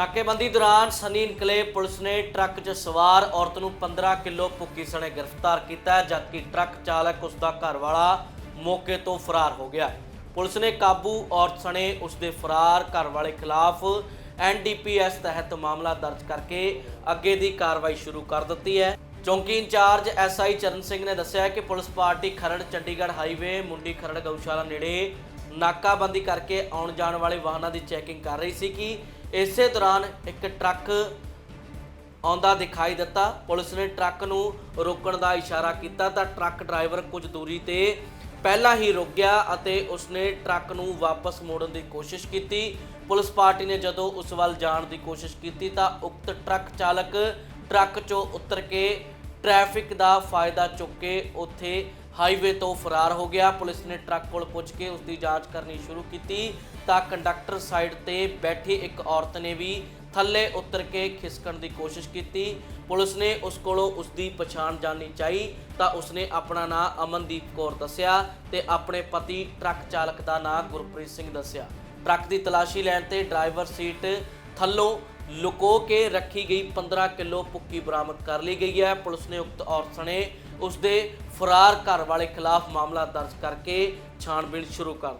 ਨਾਕੇਬੰਦੀ ਦੌਰਾਨ Sunny enclave police ਨੇ truck 'ਚ ਸਵਾਰ ਔਰਤ ਨੂੰ 15 ਕਿਲੋ ਭੁੱਕੀ ਸਣੇ ਗ੍ਰਿਫਤਾਰ ਕੀਤਾ, ਜਦਕਿ ਟਰੱਕ ਚਾਲਕ ਉਸ ਦਾ ਘਰ ਵਾਲਾ ਮੌਕੇ ਤੋਂ ਫਰਾਰ ਹੋ ਗਿਆ। ਪੁਲਿਸ ਨੇ ਕਾਬੂ ਔਰਤ ਸਣੇ ਉਸ ਦੇ ਫਰਾਰ ਘਰ ਵਾਲੇ ਖਿਲਾਫ ਐਨਡੀਪੀਐਸ ਤਹਿਤ ਮਾਮਲਾ ਦਰਜ ਕਰਕੇ ਅੱਗੇ ਦੀ ਕਾਰਵਾਈ ਸ਼ੁਰੂ ਕਰ ਦਿੱਤੀ ਹੈ। ਚੌਂਕੀ ਇੰਚਾਰਜ ਐਸਆਈ ਚਰਨ ਸਿੰਘ ਨੇ ਦੱਸਿਆ ਕਿ police party Kharar, Chandigarh highway, Mundi Kharar ਗਊਸ਼ਾਲਾ ਨੇੜੇ ਨਾਕਾਬੰਦੀ ਕਰਕੇ ਆਉਣ ਜਾਣ ਵਾਲੇ ਵਾਹਨਾਂ ਦੀ ਚੈਕਿੰਗ ਕਰ ਰਹੀ ਸੀ ਕਿ ਇਸੇ ਦੌਰਾਨ ਇੱਕ ਟਰੱਕ ਆਉਂਦਾ ਦਿਖਾਈ ਦਿੱਤਾ। ਪੁਲਿਸ ਨੇ ਟਰੱਕ ਨੂੰ ਰੋਕਣ ਦਾ ਇਸ਼ਾਰਾ ਕੀਤਾ ਤਾਂ ਟਰੱਕ ਡਰਾਈਵਰ ਕੁਝ ਦੂਰੀ ਤੇ ਪਹਿਲਾਂ ਹੀ ਰੁਕ ਗਿਆ ਅਤੇ ਉਸਨੇ ਟਰੱਕ ਨੂੰ ਵਾਪਸ ਮੋੜਨ ਦੀ ਕੋਸ਼ਿਸ਼ ਕੀਤੀ। ਪੁਲਿਸ ਪਾਰਟੀ ਨੇ ਜਦੋਂ ਉਸ ਵੱਲ ਜਾਣ ਦੀ ਕੋਸ਼ਿਸ਼ ਕੀਤੀ ਤਾਂ ਉਕਤ ਟਰੱਕ ਚਾਲਕ ਟਰੱਕ 'ਚੋਂ ਉਤਰ ਕੇ ਟ੍ਰੈਫਿਕ ਦਾ ਫਾਇਦਾ ਚੁੱਕ ਕੇ ਉੱਥੇ ਹਾਈਵੇ ਤੋਂ ਫਰਾਰ ਹੋ ਗਿਆ। ਪੁਲਿਸ ਨੇ ਟਰੱਕ ਕੋਲ ਪੁੱਛ ਕੇ ਉਸ ਦੀ ਜਾਂਚ ਕਰਨੀ ਸ਼ੁਰੂ ਕੀਤੀ ਤਾਂ ਕੰਡਕਟਰ ਸਾਈਡ ਤੇ ਬੈਠੀ ਇੱਕ ਔਰਤ ਨੇ ਵੀ ਥੱਲੇ ਉਤਰ ਕੇ ਖਿਸਕਣ ਦੀ ਕੋਸ਼ਿਸ਼ ਕੀਤੀ। ਪੁਲਿਸ ਨੇ ਉਸ ਕੋਲੋਂ ਉਸ ਦੀ ਪਛਾਣ ਜਾਣਨੀ ਚਾਹੀ ਤਾਂ ਉਸਨੇ ਆਪਣਾ ਨਾਮ ਅਮਨਦੀਪ ਕੌਰ ਦੱਸਿਆ ਤੇ ਆਪਣੇ ਪਤੀ ਟਰੱਕ ਚਾਲਕ ਦਾ ਨਾਮ ਗੁਰਪ੍ਰੀਤ ਸਿੰਘ ਦੱਸਿਆ। ਟਰੱਕ ਦੀ ਤਲਾਸ਼ੀ ਲੈਣ ਤੇ ਡਰਾਈਵਰ ਸੀਟ ਥੱਲੋਂ ਲੁਕੋ ਕੇ ਰੱਖੀ ਗਈ 15 ਕਿਲੋ ਭੁੱਕੀ ਬਰਾਮਦ ਕਰ ਲਈ ਗਈ ਹੈ। ਪੁਲਿਸ ਨੇ ਉਕਤ ਔਰਤ ਸਣੇ ਉਸ ਦੇ ਫਰਾਰ ਘਰ ਵਾਲੇ ਖਿਲਾਫ ਮਾਮਲਾ ਦਰਜ ਕਰਕੇ ਛਾਣਬੀਣ ਸ਼ੁਰੂ ਕਰ ਦਿੱਤੀ।